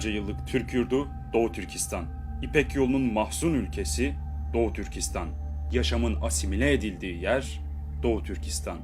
Binlerce yıllık Türk yurdu Doğu Türkistan. İpek yolunun mahzun ülkesi Doğu Türkistan. Yaşamın asimile edildiği yer Doğu Türkistan.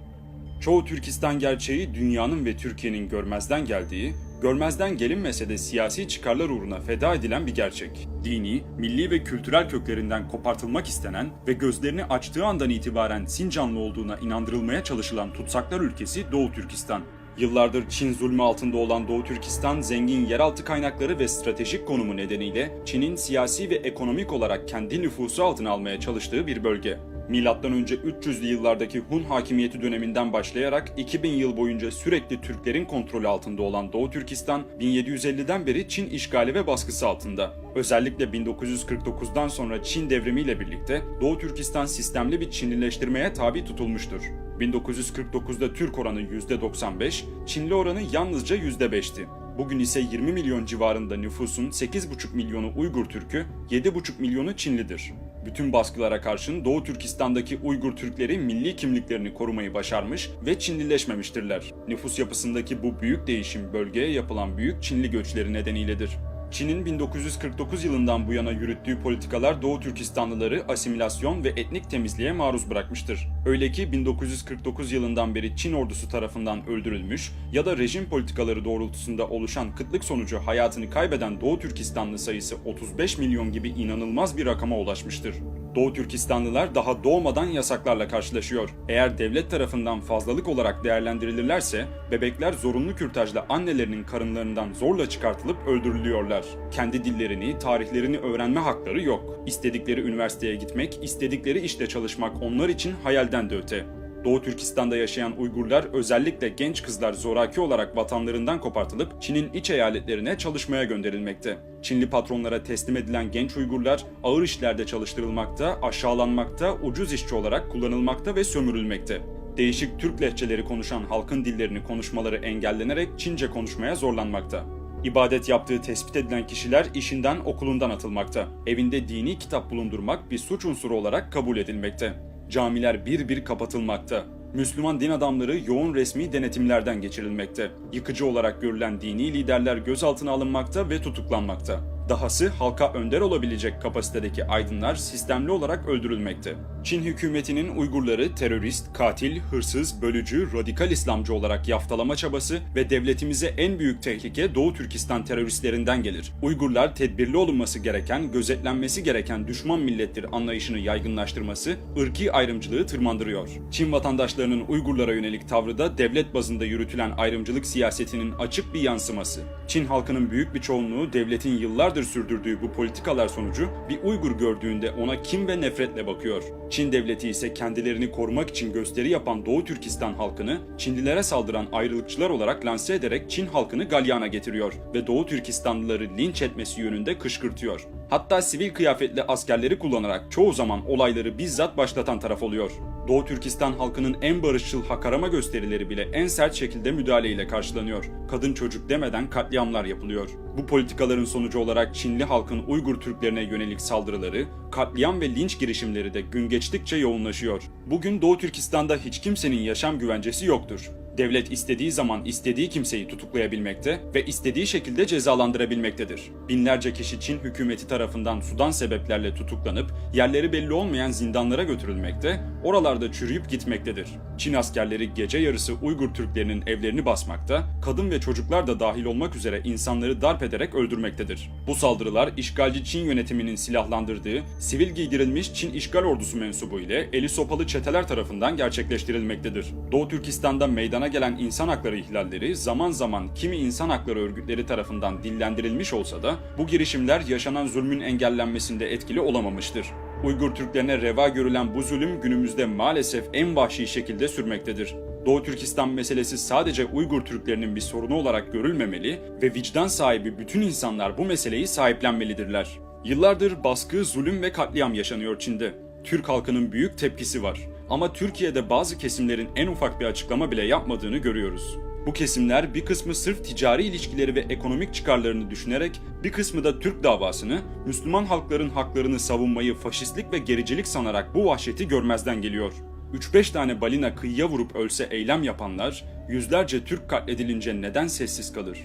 Çoğu Türkistan gerçeği dünyanın ve Türkiye'nin görmezden geldiği, görmezden gelinmese de siyasi çıkarlar uğruna feda edilen bir gerçek. Dini, milli ve kültürel köklerinden kopartılmak istenen ve gözlerini açtığı andan itibaren Sincanlı olduğuna inandırılmaya çalışılan tutsaklar ülkesi Doğu Türkistan. Yıllardır Çin zulmü altında olan Doğu Türkistan, zengin yeraltı kaynakları ve stratejik konumu nedeniyle Çin'in siyasi ve ekonomik olarak kendi nüfusu altına almaya çalıştığı bir bölge. Milattan önce 300'lü yıllardaki Hun hakimiyeti döneminden başlayarak 2000 yıl boyunca sürekli Türklerin kontrolü altında olan Doğu Türkistan, 1750'den beri Çin işgali ve baskısı altında. Özellikle 1949'dan sonra Çin devrimiyle birlikte Doğu Türkistan sistemli bir Çinlileştirmeye tabi tutulmuştur. 1949'da Türk oranı %95, Çinli oranı yalnızca %5'ti. Bugün ise 20 milyon civarında nüfusun 8,5 milyonu Uygur Türk'ü, 7,5 milyonu Çinlidir. Bütün baskılara karşın Doğu Türkistan'daki Uygur Türkleri milli kimliklerini korumayı başarmış ve Çinlileşmemiştirler. Nüfus yapısındaki bu büyük değişim bölgeye yapılan büyük Çinli göçleri nedeniyledir. Çin'in 1949 yılından bu yana yürüttüğü politikalar Doğu Türkistanlıları asimilasyon ve etnik temizliğe maruz bırakmıştır. Öyle ki 1949 yılından beri Çin ordusu tarafından öldürülmüş ya da rejim politikaları doğrultusunda oluşan kıtlık sonucu hayatını kaybeden Doğu Türkistanlı sayısı 35 milyon gibi inanılmaz bir rakama ulaşmıştır. Doğu Türkistanlılar daha doğmadan yasaklarla karşılaşıyor. Eğer devlet tarafından fazlalık olarak değerlendirilirlerse bebekler zorunlu kürtajla annelerinin karınlarından zorla çıkartılıp öldürülüyorlar. Kendi dillerini, tarihlerini öğrenme hakları yok. İstedikleri üniversiteye gitmek, istedikleri işte çalışmak onlar için hayalden de öte. Doğu Türkistan'da yaşayan Uygurlar özellikle genç kızlar zoraki olarak vatanlarından kopartılıp Çin'in iç eyaletlerine çalışmaya gönderilmekte. Çinli patronlara teslim edilen genç Uygurlar ağır işlerde çalıştırılmakta, aşağılanmakta, ucuz işçi olarak kullanılmakta ve sömürülmekte. Değişik Türk lehçeleri konuşan halkın dillerini konuşmaları engellenerek Çince konuşmaya zorlanmakta. İbadet yaptığı tespit edilen kişiler işinden okulundan atılmakta. Evinde dini kitap bulundurmak bir suç unsuru olarak kabul edilmekte. Camiler bir bir kapatılmakta. Müslüman din adamları yoğun resmi denetimlerden geçirilmekte. Yıkıcı olarak görülen dini liderler gözaltına alınmakta ve tutuklanmakta. Dahası halka önder olabilecek kapasitedeki aydınlar sistemli olarak öldürülmekte. Çin hükümetinin Uygurları terörist, katil, hırsız, bölücü, radikal İslamcı olarak yaftalama çabası ve devletimize en büyük tehlike Doğu Türkistan teröristlerinden gelir. Uygurlar tedbirli olunması gereken, gözetlenmesi gereken düşman millettir anlayışını yaygınlaştırması, ırki ayrımcılığı tırmandırıyor. Çin vatandaşlarının Uygurlara yönelik tavrı da devlet bazında yürütülen ayrımcılık siyasetinin açık bir yansıması. Çin halkının büyük bir çoğunluğu devletin yıllardır sürdürdüğü bu politikalar sonucu bir Uygur gördüğünde ona kim ve nefretle bakıyor. Çin devleti ise kendilerini korumak için gösteri yapan Doğu Türkistan halkını Çinlilere saldıran ayrılıkçılar olarak lanse ederek Çin halkını galyana getiriyor ve Doğu Türkistanlıları linç etmesi yönünde kışkırtıyor. Hatta sivil kıyafetli askerleri kullanarak çoğu zaman olayları bizzat başlatan taraf oluyor. Doğu Türkistan halkının en barışçıl hakarama gösterileri bile en sert şekilde müdahaleyle karşılanıyor. Kadın çocuk demeden katliamlar yapılıyor. Bu politikaların sonucu olarak Çinli halkın Uygur Türklerine yönelik saldırıları, katliam ve linç girişimleri de gün geçtikçe yoğunlaşıyor. Bugün Doğu Türkistan'da hiç kimsenin yaşam güvencesi yoktur. Devlet istediği zaman istediği kimseyi tutuklayabilmekte ve istediği şekilde cezalandırabilmektedir. Binlerce kişi Çin hükümeti tarafından sudan sebeplerle tutuklanıp yerleri belli olmayan zindanlara götürülmekte, oralarda çürüyüp gitmektedir. Çin askerleri gece yarısı Uygur Türklerinin evlerini basmakta, kadın ve çocuklar da dahil olmak üzere insanları darp ederek öldürmektedir. Bu saldırılar işgalci Çin yönetiminin silahlandırdığı, sivil giydirilmiş Çin işgal ordusu mensubu ile eli sopalı çeteler tarafından gerçekleştirilmektedir. Doğu Türkistan'da meydana gelen insan hakları ihlalleri zaman zaman kimi insan hakları örgütleri tarafından dillendirilmiş olsa da bu girişimler yaşanan zulmün engellenmesinde etkili olamamıştır. Uygur Türklerine reva görülen bu zulüm günümüzde maalesef en vahşi şekilde sürmektedir. Doğu Türkistan meselesi sadece Uygur Türklerinin bir sorunu olarak görülmemeli ve vicdan sahibi bütün insanlar bu meseleyi sahiplenmelidirler. Yıllardır baskı, zulüm ve katliam yaşanıyor Çin'de. Türk halkının büyük tepkisi var. Ama Türkiye'de bazı kesimlerin en ufak bir açıklama bile yapmadığını görüyoruz. Bu kesimler bir kısmı sırf ticari ilişkileri ve ekonomik çıkarlarını düşünerek, bir kısmı da Türk davasını, Müslüman halkların haklarını savunmayı faşistlik ve gericilik sanarak bu vahşeti görmezden geliyor. 3-5 tane balina kıyıya vurup ölse eylem yapanlar, yüzlerce Türk katledilince neden sessiz kalır?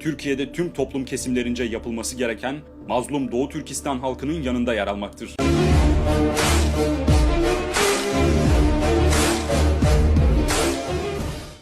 Türkiye'de tüm toplum kesimlerince yapılması gereken mazlum Doğu Türkistan halkının yanında yer almaktır.